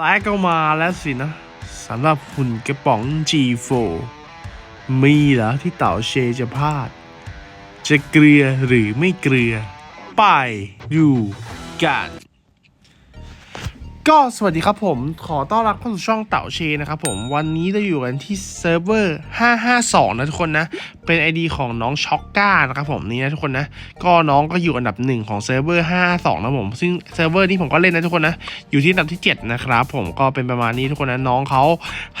และก็มาแล้วสินะสำหรับหุ่นกระป๋อง G4 มีเหรอที่เต่าเชจะพลาด จะเกลือหรือไม่เกลือ ไปดูกัน ก็สวัสดีครับผมขอต้อนรับเข้าสู่ช่องเต่าเชนะครับผมวันนี้เราอยู่กันที่เซิร์ฟเวอร์ 552 นะทุกคนนะ เป็น ID ของน้องช็อกก้านะครับผมนี่นะทุกคนนะ ก็น้องก็อยู่อันดับหนึ่งของเซิร์ฟเวอร์ 552 นะผมซึ่งเซิร์ฟเวอร์นี้ผมก็เล่นนะทุกคนนะ อยู่ที่อันดับที่ 7 นะครับผมก็เป็นประมาณนี้ทุกคนนะน้องเขา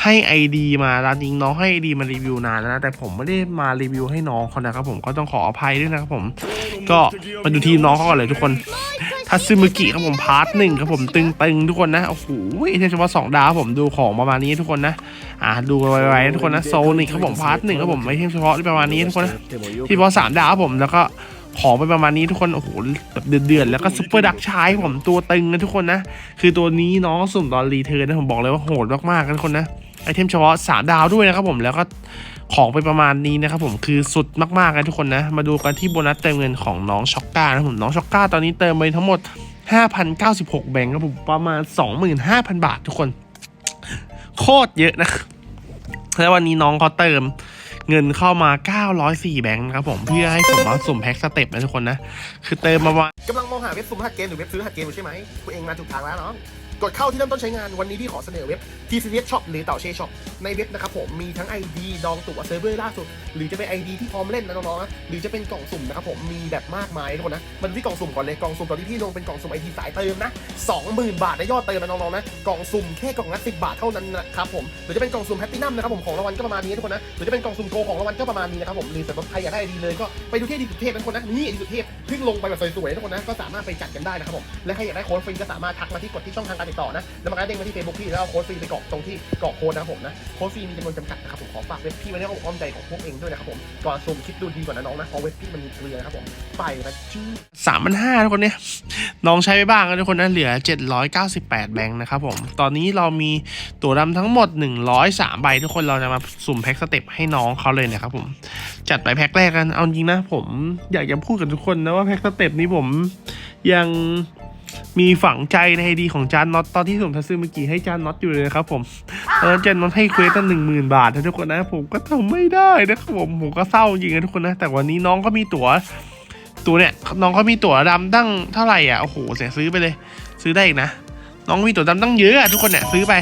ให้ ID มาร้านจริงน้องให้ ID มารีวิวนานแล้วนะแต่ผมไม่ได้มารีวิวให้น้องเขานะครับผมก็ต้องขออภัยด้วยนะครับผม ก็มาดูทีมน้องเขาก่อนเลยทุกคน ทัซึมุกิครับผมพาร์ทหนึ่งครับผมตึงๆทุกคนนะโอ้โหเฉพาะสองดาวผมดูของประมาณนี้ทุกคนนะอ่าดูไว้ๆทุกคนนะโซนิกครับผมพาร์ทหนึ่งครับผมไม่ใช่เฉพาะประมาณนี้ทุกคนนะที่พาะสามดาวครับผมแล้วก็ของไปประมาณนี้ทุกคนโอ้โหแบบเดือดๆแล้วก็ซุปเปอร์ดักชายผมตัวตึงนะทุกคนนะคือตัวนี้น้องสุ่มตอนรีเทิร์นนะผมบอกเลยว่าโหดมากๆนะทุกคนนะไอเทมเฉพาะสามดาวด้วยนะครับผมแล้วก็ ของไปประมาณนี้นะครับผมคือสุดมากๆนะทุกคนนะ มาดูกันที่โบนัสเติมเงินของน้องช็อกก้านะผมน้องช็อกก้าตอนนี้เติมไปทั้งหมด 5,096 แบงค์ครับผมประมาณ 25,000 บาททุกคน โคตรเยอะนะแล้ววันนี้น้องเขาเติมเงินเข้ามา 904 แบงค์นะครับผมเพื่อให้ผมมาสุ่มแพ็กสเต็ปนะทุกคนนะ คือเติมมาว่ากำลังมองหาเว็บสุ่มหัสเกมหรือเว็บซื้อหัสเกมอยู่ใช่ไหมคุณเองมาถูกทางแล้วเนาะ กดเข้าที่เริ่มต้นใช้งานวันนี้พี่ขอเสนอเว็บ TCS Shop หรือเต่าเช Shop ในเว็บนะครับผมมีทั้ง ID ดองตั๋วเซิร์ฟเวอร์ล่าสุด หรือจะเป็น ID ที่พร้อมเล่นนะน้องๆนะหรือจะเป็นกล่องสุ่มนะครับผมมีแบบมากมายทุกคนนะมันที่กล่องสุ่มก่อนเลยกล่องสุ่มตอนที่พี่ลงเป็นกล่องสุ่ม ID สายเติมนะ20,000 บาทนะยอดเติมนะน้องๆนะกล่องสุ่มแค่กล่องละ10บาทเท่านั้นนะครับผมหรือจะเป็นกล่องสุ่มแพตตินัมนะครับผมของรางวัลก็ประมาณนี้ทุกคนนะหรือจะเป็นกล่องสุ่มโกของรางวัลก็ประมาณนี้นะครับผมหรือแต่ว่าใครอยากได้ ID เลยก็ไปดูที่ดีสุดเทพนะทุกคนนะนี่ดีสุดเทพเพิ่งลงไปแบบสวยๆทุกคนนะก็สามารถไปจัดกันได้นะครับผมและใครอยากได้โค้ดฟรีก็สามารถทักมาที่กดที่ช่องทางการติดต่อนะแล้วมันก็เด้งมาที่เฟซบุ๊กพี่แล้วเอาโค้ดฟรีไปกรอกตรงที่กรอกโค้ดนะครับผมนะโค้ดฟรีมีจำนวนจำกัดนะครับผมขอฝากเว็บพี่ไว้ในอ้อมอ้อมใจของพวกเองด้วยนะครับผมก่อนซูมคิดดูดีกว่านะน้องนะเพราะเว็บพี่มันมีเกลือนะครับผมไปนะจื้อสามพันห้าทุกคนเนี่ยน้องใช้ไปบ้างนะทุกคนนะเหลือ 798 แบงค์นะครับผมตอนนี้เรามีตั๋วดำทั้งหมด 103 ใบทุกคนเราจะมาสุ่มแพ็กสเต็ปให้น้องเขาเลยนะครับผมจัดไปแพ็กแรกกันเอาจริงนะผมอยากจะพูดกับทุกคนนะว่าแพ็กสเต็ปนี้ผมยัง มีฝังใจในไอดีของจานน็อตตอนที่ผมทัศน์เมื่อกี้ให้จานน็อตอยู่เลยนะครับผมตอนนั้นจานน็อตให้เควสตั้งหนึ่งหมื่นบาทนะทุกคนนะผมก็ทำไม่ได้นะครับผมผมก็เศร้าจริงนะทุกคนนะ แต่วันนี้น้องก็มีตั๋วตัวเนี่ยน้องเขามีตั๋วดำตั้งเท่าไหร่อะโอ้โหเสียซื้อไปเลย ซื้อได้อีกนะน้องมีตั๋วดำตั้งเยอะอะทุกคนเนี่ยซื้อไป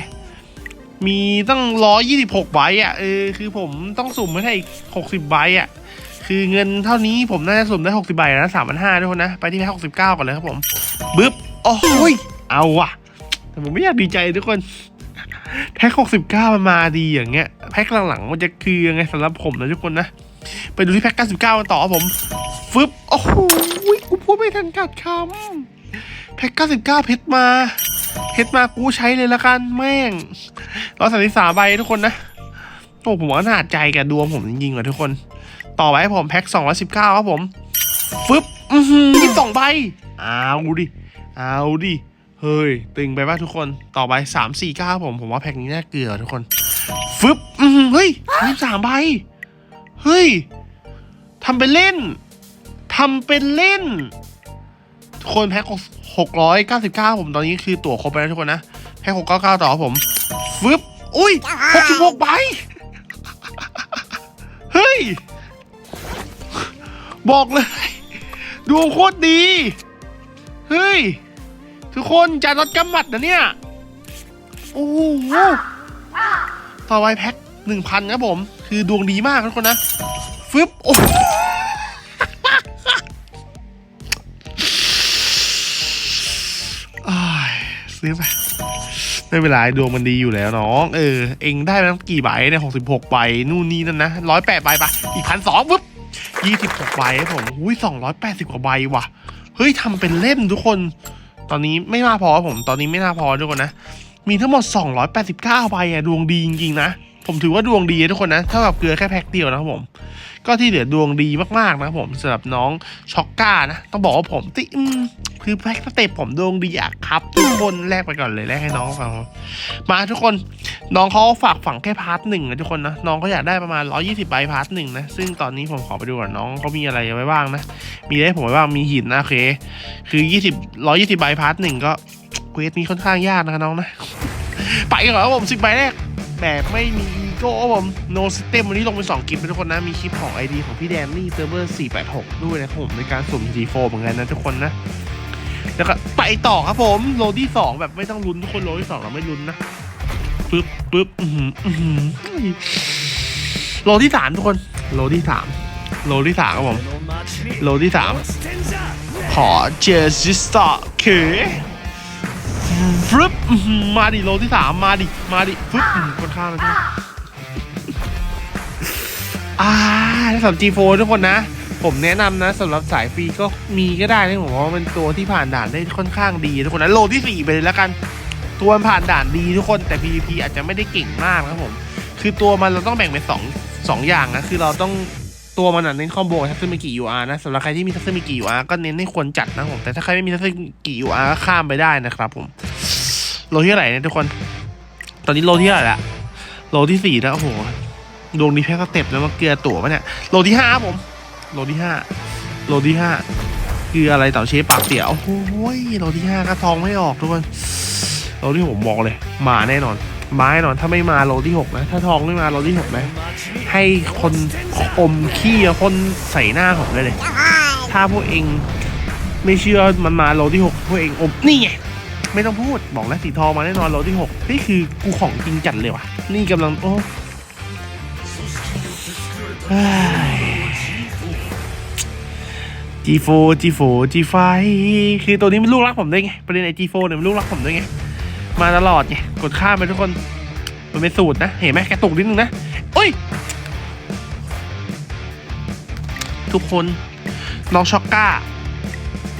มีตั้งร้อยี่สิบหกใบอะเออคือผมต้องสุ่มไม่ได้อีกหกสิบใบอะ คือเงินเท่านี้ผมน่าจะสุ่มได้หกสิบใบนะสามพันห้าทุกคนนะ ไปที่แพ็คหกสิบเก้าก่อนเลยครับผมบึ๊บ โอ้ย เอาว่ะ แต่ผมไม่อยากดีใจทุกคน แพ็คหกสิบเก้ามันมาดีอย่างเงี้ย แพ็คหลังๆมันจะคือยังไงสำหรับผมนะทุกคนนะ ไปดูที่แพ็ค99กันต่อครับผม ฟึบ โอ้โหกูพูดไม่ทันกัดคำ แพ็ค99เพชรมาเพชรมากูใช้เลยละกันแม่งร้อยสามสิบสามใบทุกคนนะโอ้ผมว่าน่าใจแกดวงผมจริงๆว่ะทุกคน ต่อไปให้ผมแพ็ค219ครับผมฟึบอือหือยี่สองใบเอาดิเอาดิเฮ้ย ตึงไปป่ะทุกคนต่อไปสามสี่เก้าผม ผมว่าแพ็คนี้น่าเกลือทุกคนฟึบอือหือเฮ้ยยี่สามใบเฮ้ยทำเป็นเล่นทำเป็นเล่น ทุกคนแพ็คหกร้อยเก้าสิบเก้าผมตอนนี้คือตั๋วครบไปแล้วทุกคนนะแพ็คหกเก้าเก้าต่อผมฟึบอุ้ยหกสิบหกใบเฮ้ย บอกเลย ดวงโคตรดี เฮ้ย ทุกคนจานรถกำมัดนะเนี่ย โอ้โหต่อไปแพ็คหนึ่งพันครับผม คือดวงดีมากทุกคนนะ ฟึบ โอ้ยซื้อไปไม่เป็นไรดวงมันดีอยู่แล้วน้อง เออ เองได้มาตั้งกี่ใบเนี่ยหกสิบหกใบนู่นนี่นั่นนะร้อยแปดใบปะอีกพันสองปุ๊บ ยี่สิบหกใบครับผมอุ้ยสองร้อยแปดสิบกว่าใบว่ะ เฮ้ยทำเป็นเล่นทุกคน ตอนนี้ไม่น่าพอครับผม ตอนนี้ไม่น่าพอทุกคนนะ มีทั้งหมด 289ใบอะดวงดีจริงๆนะ ผมถือว่าดวงดีทุกคนนะ เท่ากับเกลือแค่แพ็คเดียวนะครับผม ก็ที่เหลือดวงดีมากๆนะผมสำหรับน้องช็อกก้านะ ต้องบอกว่าผมติอืมคือแพ็คสเต็ปผมดวงดีอะครับ ทุกคนแลกไปก่อนเลยแลกให้น้องฟังมาทุกคนน้องเขาฝากฝังแค่พาร์ทหนึ่งนะทุกคนนะน้องเขาอยากได้ประมาณ 120ใบพาร์ทหนึ่งนะ ซึ่งตอนนี้ผมขอไปดูก่อนน้องเขามีอะไรไว้บ้างนะ มีได้ผมไว้บ้างมีหินนะโอเค คือ 20 120ใบพาร์ทหนึ่งก็เควสนี้ค่อนข้างยากนะคะน้องนะ ไปก่อนครับผมสิบใบแรกแบบไม่มี โก้ผม no system วันนี้ลงเป็น2คลิปนะทุกคนนะ มีคลิปของ ID ของพี่แดนนี่เซิร์ฟเวอร์ 486 ด้วยนะผมในการสุ่ม G4 เหมือนกันนะทุกคนนะ แล้วก็ไปต่อครับผมโลที่ 2 แบบไม่ต้องลุ้นทุกคนโลที่ 2 เราไม่ลุ้นนะปึ๊บปึ๊บอือหือโลที่ 3 ทุกคนโลที่ 3 โลที่3ครับผมโลที่ 3 ขอเจอซิสตอคือฟึบมาดิโลที่สามมาดิ มาดิฟึบคนข้ามเลยทุกคน อ่าถ้าสำหรับ G4 ทุกคนนะ ผมแนะนำนะสำหรับสายฟรีก็มีก็ได้นะผมว่ามันตัวที่ผ่านด่านได้ค่อนข้างดีทุกคนนะโลที่ 4 ไปเลยแล้วกัน ตัวมันผ่านด่านดีทุกคนแต่ PVP อาจจะไม่ได้เก่งมากครับผม คือตัวมันเราต้องแบ่งเป็นสองสองอย่างนะคือเราต้องตัวมันเน้นคอมโบทัศมิกิ UR นะสำหรับใครที่มีทัศมิกิ UR ก็เน้นให้ควรจัดนะผมแต่ถ้าใครไม่มีทัศมิกิ UR ก็ข้ามไปได้นะครับผมโลที่เท่าไหร่เนี่ยทุกคน ตอนนี้โลที่เท่าไหร่ละโลที่สี่แล้วโอ้โห ดวงดีแพ้สเต็ปแล้วมาเกลือตั๋วปะเนี่ย โลที่ห้าครับผม โลที่ห้าโลที่ห้าคืออะไรเต่าเชฟปากเสียโอ้โหโลที่ห้าก็ทองไม่ออกทุกคนโลที่ผมบอกเลย มาแน่นอน มาแน่นอน ถ้าไม่มาโลที่หกนะ ถ้าทองไม่มาโลที่หกนะ ให้คนอมขี้อะคนใส่หน้าผมเลยเลย ถ้าพวกเองไม่เชื่อมันมาโลที่หกพวกเองอมนี่ไงไม่ต้องพูดบอกแล้วสีทองมาแน่นอนโลที่หกนี่คือกูของจริงจัดเลยว่ะ นี่กำลังโอ้ เฮ้ย G4 G4 G5 คือตัวนี้มันลูกรักผมด้วยไง ประเด็นไอ้ G4 เนี่ยมันลูกรักผมด้วยไง มาตลอดไง กดข้ามไปทุกคน มันเป็นสูตรนะ เห็นไหมแกตุกนิดนึงนะโอ้ย ทุกคน น้องช็อกก้า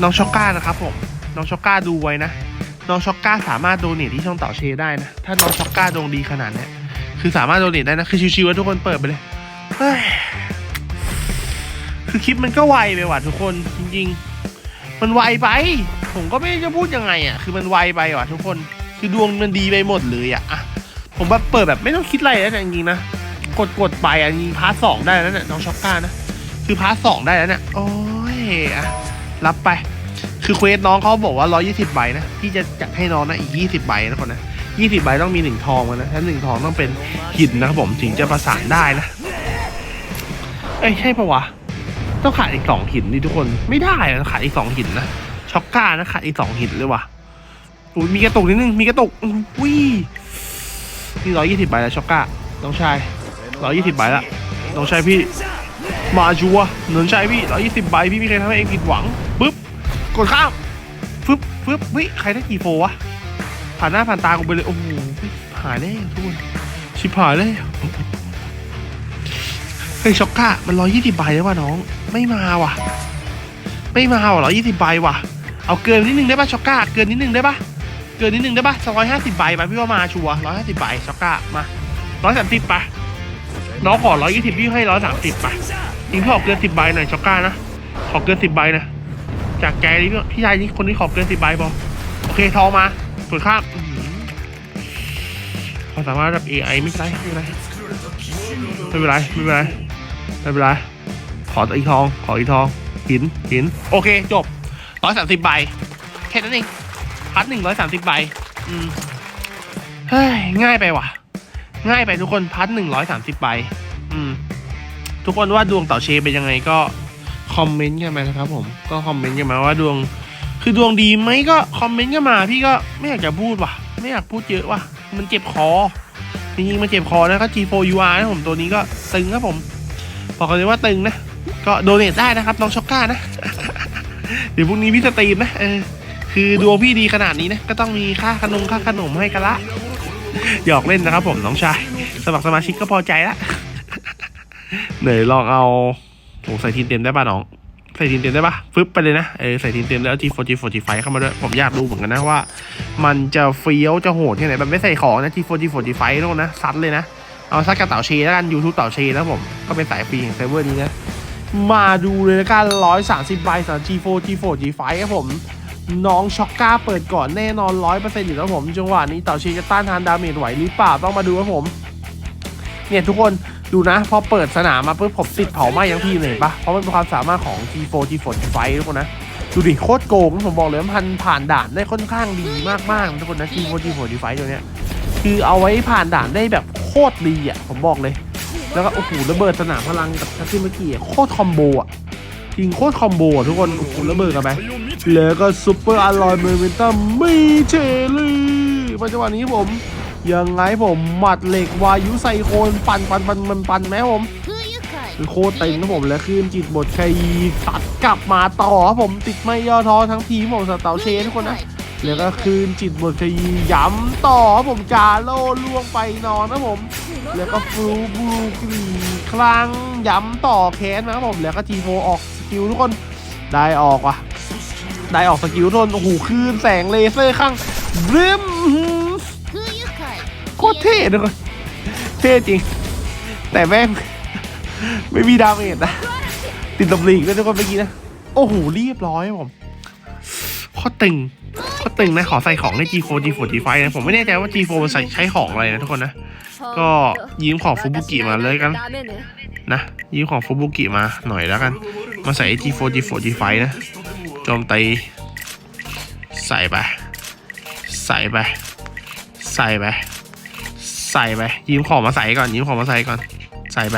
น้องช็อกก้านะครับผม น้องช็อกก้าดูไว้นะ น้องช็อกก้าสามารถโดเนทที่ช่องต่าเชได้นะ ถ้าน้องช็อกก้าดวงดีขนาดเนี้ยคือสามารถโดเนทได้นะ คือชิวๆทุกคนเปิดไปเลยเฮ้ย คือคลิปมันก็ไวไปว่ะทุกคนจริง ๆ มันไวไป ผมก็ไม่จะพูดยังไงอะ คือมันไวไปว่ะทุกคนคือดวงมันดีไปหมดเลยอะอะผมแบบเปิดแบบไม่ต้องคิดอะไรแล้วนะจริงๆนะกดกดไปอะมีพาร์ทสองได้แล้วเนี่ยน้องช็อกก้านะคือพาร์ทสองได้แล้วเนี่ยโอ้ยอะรับไป คือเควสน้องเขาบอกว่า 120 ใบนะพี่จะจัดให้น้องนะอีก 20 ใบนะคนนะ20 ใบต้องมีหนึ่งทองมานะถ้าหนึ่งทองต้องเป็นหินนะครับผมถึงจะประสานได้นะเอ้ยใช่ปะวะ ต้องขาดอีกสองหินดิทุกคนไม่ได้อะขาดอีกสองหินนะช็อกก้านะขาดอีกสองหินเลยว่ะอุ้ยมีกระตุกนิดนึงมีกระตุกอุ้ยนี่ร้อยยี่สิบใบแล้วช็อกก้าน้องชายร้อยยี่สิบใบละน้องชายพี่มาชัวร์น้องชายพี่ร้อยยี่สิบใบพี่ไม่เคยทำให้เองผิดหวังปึ๊บกดข้ามฟึบฟึบวิใครได้กี่โฟวะผ่านหน้าผ่านตากูไปเลยโอ้โหหายแล้วทุกคนชิบหายเลยเฮ้ยช็อกก้ามันร้อยยี่สิบใบแล้วว่ะน้อง ไม่มาว่ะ ไม่มาว่ะร้อยี่สิบใบว่ะ เอาเกินนิดนึงได้ป่ะช็อกก้า เกินนิดนึงได้ป่ะ เกินนิดนึงได้ป่ะสองร้อยห้าสิบใบไปพี่ว่ามาชัวร้อยห้าสิบใบช็อกก้ามาร้อยสามสิบไปน้องขอร้อยยี่สิบพี่ให้ร้อยสามสิบไปจริงพี่ขอเกินสิบใบหน่อยช็อกก้านะ ขอเกินสิบใบนะ จากแกนี่พี่ชายนี่คนนี้ขอเกินสิบใบพอโอเคทองมาส่วนข้ามอื้อหือความสามารถรับ AI ไม่เป็นไรไม่เป็นไรไม่เป็นไรไม่เป็นไรไม่เป็นไร ขออีทอง ขออีทอง หิน หิน โอเค จบร้อยสามสิบใบ แค่นั้นเอง พัดหนึ่งร้อยสามสิบใบ อืม เฮ้ย ง่ายไปว่ะ ง่ายไปทุกคน พัดหนึ่งร้อยสามสิบใบ อืม ทุกคนว่าดวงเต่าเชเป็นยังไงก็คอมเมนต์กันมานะครับผม ก็คอมเมนต์กันมาว่าดวง คือดวงดีไหมก็คอมเมนต์กันมา พี่ก็ไม่อยากจะพูดว่ะ ไม่อยากพูดเยอะว่ะ มันเจ็บคอ จริงๆมันเจ็บคอนะก็ G4UR นะผมตัวนี้ก็ตึงครับผม บอกเลยว่าตึงนะ ก็โดเนทได้นะครับน้องช็อกก้านะ เดี๋ยวพรุ่งนี้พี่สตรีมนะเออคือดวงพี่ดีขนาดนี้นะก็ต้องมีค่าขนมค่าขนมให้กันละหยอกเล่นนะครับผมน้องชายสมัครสมาชิกก็พอใจละเดี๋ยวลองเอาโอ้ใส่ทีมเต็มได้ป่ะน้องใส่ทีมเต็มได้ป่ะฟึบไปเลยนะเออใส่ทีมเต็มแล้ว G4 G4 G5 เข้ามาด้วยผมอยากดูเหมือนกันนะว่า มันจะเฟี้ยวจะโหดแค่ไหนแบบไม่ใส่ของนะ G4 G4 G5 นู่นนะซัดเลยนะเอาซัดกับเต่าเชแล้วกัน YouTube เต่าเชแล้วผมก็เป็นสายฟรีของเซิร์ฟเวอร์นี้นะ มาดูเลยละกัน130ใบสำหรับ G4 G4 G5 ครับผม น้องช็อกก้าเปิดก่อนแน่นอน 100%อยู่แล้วผม จังหวะนี้เต่าเชจะต้านทานดาเมจไหวหรือเปล่าต้องมาดูครับผม เนี่ยทุกคนดูนะ พอเปิดสนามมาปุ๊บผมติดเผาไหม้ยังทีมเลยเห็นปะเพราะมันเป็นความสามารถของ G4 G4 G5 ทุกคนนะดูดิโคตรโกงผมบอกเลยว่ามันผ่านด่านได้ค่อนข้างดีมากๆทุกคนนะ G4 G4 G5 ตัวเนี้ยคือเอาไว้ผ่านด่านได้แบบโคตรดีอะผมบอกเลย แล้วก็โอ้โหระเบิดสนามพลังกับทักซี่เมื่อกี้โคตรคอมโบอะยิงโคตรคอมโบอะทุกคนโอ้โหระเบิดกันไหปแล้วก็ซูเปอร์อลอยเมอร์เวนตัมมีเชลี่ปัจจุบันนี้ผม ยังไงผมหมัดเหล็กวายุไซโคนปั่นปั่นปั่นมันปั่นไหมผมคือโคตรเต็มนะผมแลขึ้นจิตบทชัยตัดกลับมาต่อผมติดไม่ย่อท้อทั้งทีมผมสเตาเชนทุกคนนะ แล้วก็คืนจิตบมดขยีย้ำต่อผมกาโลล่วงไปนอนนะผม แล้วก็ฟลูบลูกรีครั้งย้ำต่อแคนนะผมแล้วก็ทีโฟออกสกิลทุกคนได้ออกว่ะได้ออกสกิลทุกคนโอ้โหคืนแสงเลเซอร์ข้างบลิมโคตรเท่เลยเท่จริง แต่แม่งไม่มีดาเมจนะติดตบลีกเลยทุกคนเมื่อกี้นะ โอ้โหเรียบร้อยผมโคตรตึง โคตรตึงนะขอใส่ของใน G4 G4 G5 นะผมไม่แน่ใจว่า G4 มันใส่ใช้ของอะไรนะทุกคนนะ ก็ยืมของฟูบุกิมาเลยกันนะยืมของฟูบุกิมาหน่อยแล้วกัน มาใส่ G4 G4 G5 นะโจมตีใส่ไปใส่ไปใส่ไปใส่ไปยืมของมาใส่ก่อนยืมของมาใส่ก่อน ใส่ไป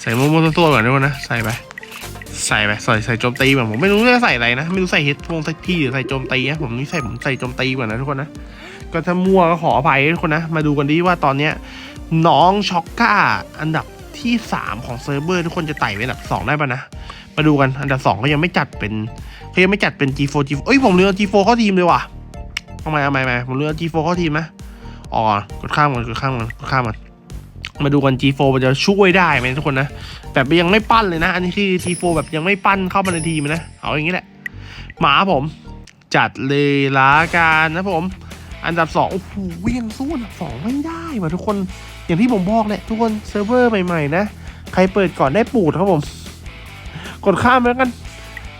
ใส่มั่วๆตัวๆก่อนด้วยนะใส่ไป ใส่ไปใส่ใส่โจมตีแบบผมไม่รู้จะใส่อะไรนะ ไม่รู้ใส่เฮดวงสักที่หรือใส่โจมตีนะผมนี่ใส่ผมใส่โจมตีก่อนนะทุกคนนะก็ถ้ามั่วก็ขออภัยทุกคนนะ มาดูกันดีว่าตอนเนี้ยน้องช็อกก้าอันดับที่ 3 ของเซิร์ฟเวอร์ทุกคนจะไต่ไปอันดับ 2 ได้ปะนะ มาดูกันอันดับ 2 ก็ยังไม่จัดเป็นเขายังไม่จัดเป็น G4 G4 เอ้ยผมเลือก G4 เข้าทีมเลยว่ะทำไมทำไมทำไมผมเลือก G4 เข้าทีมนะอ๋อกดข้ามมันกดข้ามมันกดข้ามมัน มาดูกัน G4 มันจะช่วยได้ไหมทุกคนนะแบบยังไม่ปั้นเลยนะ อันนี้คือ G4 แบบยังไม่ปั้นเข้ามาในทีมนะ เอาอย่างนี้แหละ หมาผม จัดเลยละกันนะผม อันดับสองโอ้โหยังสู้อันดับสองไม่ได้ว่ะทุกคน อย่างที่ผมบอกแหละทุกคนเซิร์ฟเวอร์ใหม่ๆนะ ใครเปิดก่อนได้ปูดครับผม กดข้ามแล้วกัน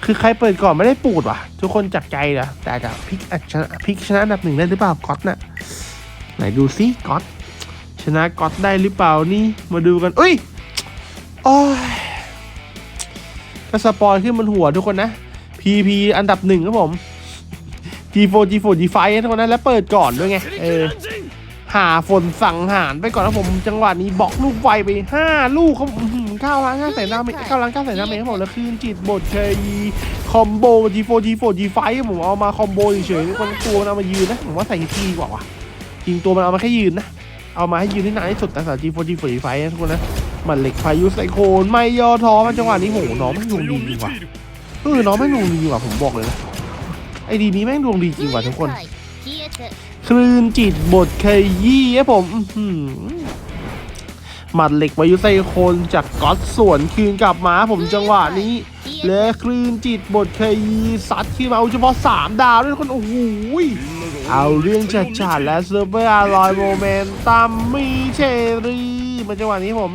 คือใครเปิดก่อนไม่ได้ปูดว่ะ ทุกคนจับใจนะแต่จะพลิกชนะพลิกชนะอันดับหนึ่งได้หรือเปล่าก๊อตน่ะไหนดูซิก๊อต ชนะก๊อตได้หรือเปล่านี่ มาดูกันเอ้ยโอ้ยก็สปอยขึ้นบนหัวทุกคนนะ PP อันดับหนึ่งครับผม G4 G4 G5 ทุกคนนะแล้วเปิดก่อนด้วยไง เออ หาฝนสั่งหารไปก่อนนะผม จังหวะนี้บล็อกลูกไฟไป 5 ลูกครับเก้าล้านห้าแสนดาเมจเก้าล้านเก้าแสนดาเมครับผมแล้วคืนจิตบทเคยคอมโบ G4 G4 G5 ผมเอามาคอมโบเฉยๆทุกคนตัวมันเอามายืนนะ ผมว่าใส่ทีกว่าว่ะจริงตัวมันเอามาแค่ยืนนะ เอามาให้ยืนที่นานที่สุดแต่สาวจีโฟจีฝีไฟนะทุกคนนะมันเหล็กไฟยูไซโคนไม่ยอท้อมัจังหวะนี้โหน้องไม่ดวงดีจริงว่ะเออน้องไม่ดวงดีว่ะผมบอกเลยนะไอดีนี้แม่งดวงดีจริงว่ะทุกคน คลื่นจิตบทเคยี่ครับผมหมัดเหล็กไวายูไซโคนจากก๊อตส่วนคืนกลับมาผมจังหวะนี้และคลื่นจิตบทเคยีซัดขี้นมาเฉพาะสามดาวด้วยคนโอ้โห เอาเรื่องจัดจาดและซูเปอร์อร่อยโมเมนตัมมีเชอรี่มาจังหวะนี้ผม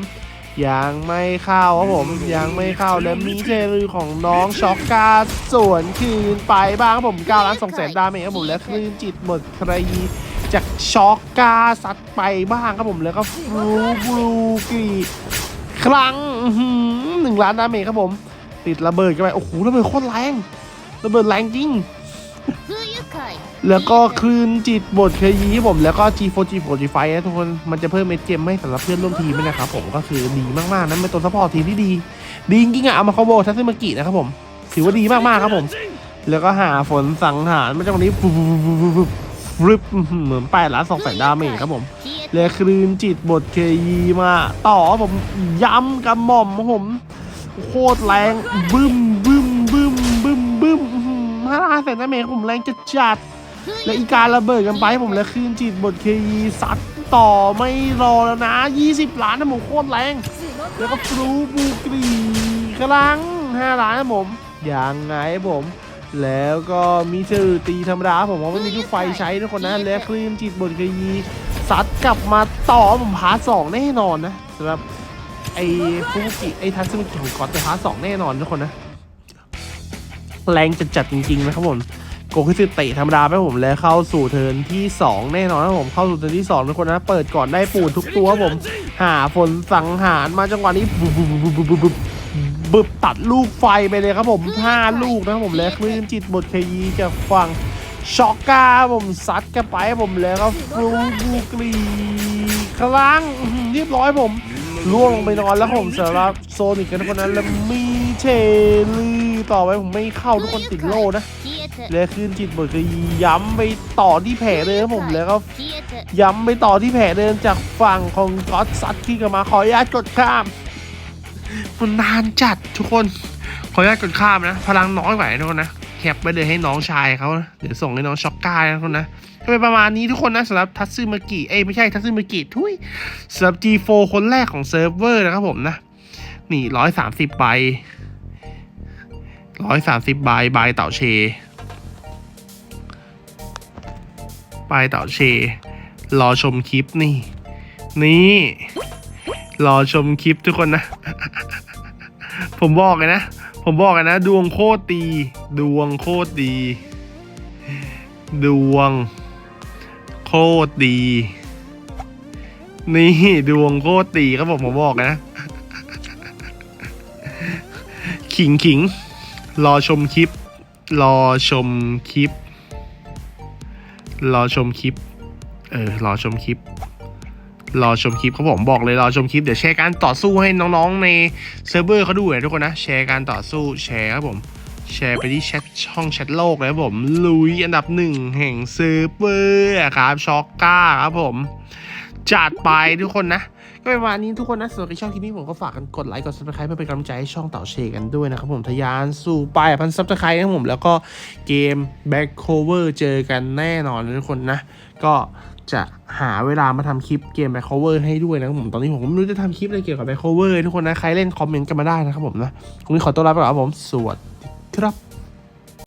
ยังไม่เข้าครับผมยังไม่เข้าและมีเชอรี่ของน้องช็อกกาส่วนคืนไปบ้างครับผม9ล้าน2แสนดาเมจครับผมและคลื่นจิตหมดใครจากช็อกกาสัดไปบ้างครับผมแล้วก็ฟลูบลูกีครั้งหนึ่งล้านดาเมจครับผม ติดระเบิดกันไปโอ้โหระเบิดโคตรแรงระเบิดแรงจริง แล้วก็คลื่นจิตบทเคยีผมแล้วก็ G4 G4 G5 นะทุกคนมันจะเพิ่มเม็ดเกมให้สำหรับเพื่อนร่วมทีมนะครับผมก็คือดีมากๆนั้นเป็นตัวซัพพอร์ตทีมที่ดี ดีจริงๆอะเอามาคอมโบทัศนมกินะครับผมถือว่าดีมากๆครับผม แล้วก็หาฝนสังหารมาจากวันนี้รึบเหมือนแปดล้านสองแสนดาเมจครับผมและคลื่นจิตบทเคยีมาต่อผมย้ำกระหม่อมผม โคตรแรงบึ้มบึ้มบึ้มบึ้มบึ้มห้าล้านแสนดาเมจผมแรงจะจัด และอีการระเบิดกันไปผมและคลื่นจิตบทเคยีซัดต่อไม่รอแล้วนะ 20 ล้านนะผมโคตรแรง แล้วก็ฟลูบูกรีครั้ง5 ล้านนะผมยังไงผม แล้วก็มีเชอร์ตีธรรมดาผมว่าไม่มีลูกไฟใช้ทุกคนนะ และคลื่นจิตบทเคยีซัดกลับมาต่อผมพาร์ทสองแน่นอนนะสำหรับไอ้ฟูกิไอ้ทันซึมิกิของก๊อตจะพาร์ทสองแน่นอนทุกคนนะแรงจัดๆจริงๆนะครับผม โกคิสเตะธรรมดาไปผมแล้วเข้าสู่เทิร์นที่ 2 แน่นอนนะผมเข้าสู่เทิร์นที่2ทุกคนนะเปิดก่อนได้ปูนทุกตัวผม หาฝนสังหารมาจังหวะนี้บึบตัดลูกไฟไปเลยครับผมห้าลูกนะผมแล้วคลื่นจิตบทเคยีจะฟังช็อกกาผมซัดกันไปผมแล้วก็ฟลูบูกรีครั้งเรียบร้อยผมล่วงลงไปนอนแล้วผมสำหรับโซนิกกันคนนะแล้วมีเชลี่ต่อไปผมไม่เข้าทุกคนติดโล่นะ และขึ้นจิตหมดคือย้ำไปต่อที่แผลเดิมผมแล้วก็ย้ำไปต่อที่แผลเดิมจากฝั่งของก็อตซัดที่กลับมาขออนุญาตกดข้าม มันนานจัดทุกคนขออนุญาตกดข้ามนะ พลังน้อยไหวทุกคนนะแคปไปเลยให้น้องชายเขานะเดี๋ยวส่งให้น้องช็อกก้านะทุกคนนะก็เป็นประมาณนี้ทุกคนนะสำหรับทัตซึมากิเอ้ไม่ใช่ทัตซึมากิทุยสำหรับ G4 คนแรกของเซิร์ฟเวอร์นะครับผมนะ นี่ร้อยสามสิบใบร้อยสามสิบใบใบเต่าเชายเต่าเช รอชมคลิปนี่ นี่ รอชมคลิปทุกคนนะ ผมบอกเลยนะ ผมบอกเลยนะ ดวงโคตรดี ดวงโคตรดี ดวง โคตรดี นี่ดวงโคตรดีครับผมผมบอกนะ ขิงขิงรอชมคลิป รอชมคลิป รอชมคลิป เออ รอชมคลิป รอชมคลิปเขาบผมบอกเลยรอชมคลิป เดี๋ยวแชร์การต่อสู้ให้น้องๆในเซิร์ฟเวอร์เขาดูนะทุกคนนะ แชร์การต่อสู้แชร์ครับผม แชร์ไปที่แชทช่องแชทโลกเลยครับผม ลุยอันดับหนึ่งแห่งเซิร์ฟเวอร์ครับช็อกก้าครับผม จัดไปทุกคนนะ ก็ประมาณนี้ทุกคนนะสำหรับใครชอบคลิปนี้ผมก็ฝากกันกดไลค์กดซับสไครป์เพื่อเป็นกำลังใจให้ช่องเต่าเชกันด้วยนะครับผมทะยานสู่ปลายพันซับสไครต์นะครับผมแล้วก็เกม Back Cover เจอกันแน่นอนนะทุกคนนะ ก็จะหาเวลามาทำคลิปเกม Back Cover ให้ด้วยนะครับผมตอนนี้ผมไม่รู้จะทำคลิปอะไรเกี่ยวกับ Back Cover ทุกคนนะใครเล่นคอมเมนต์กันมาได้นะครับผมนะวันนี้ขอตัวลาไปก่อนครับผมสวัสดีครับ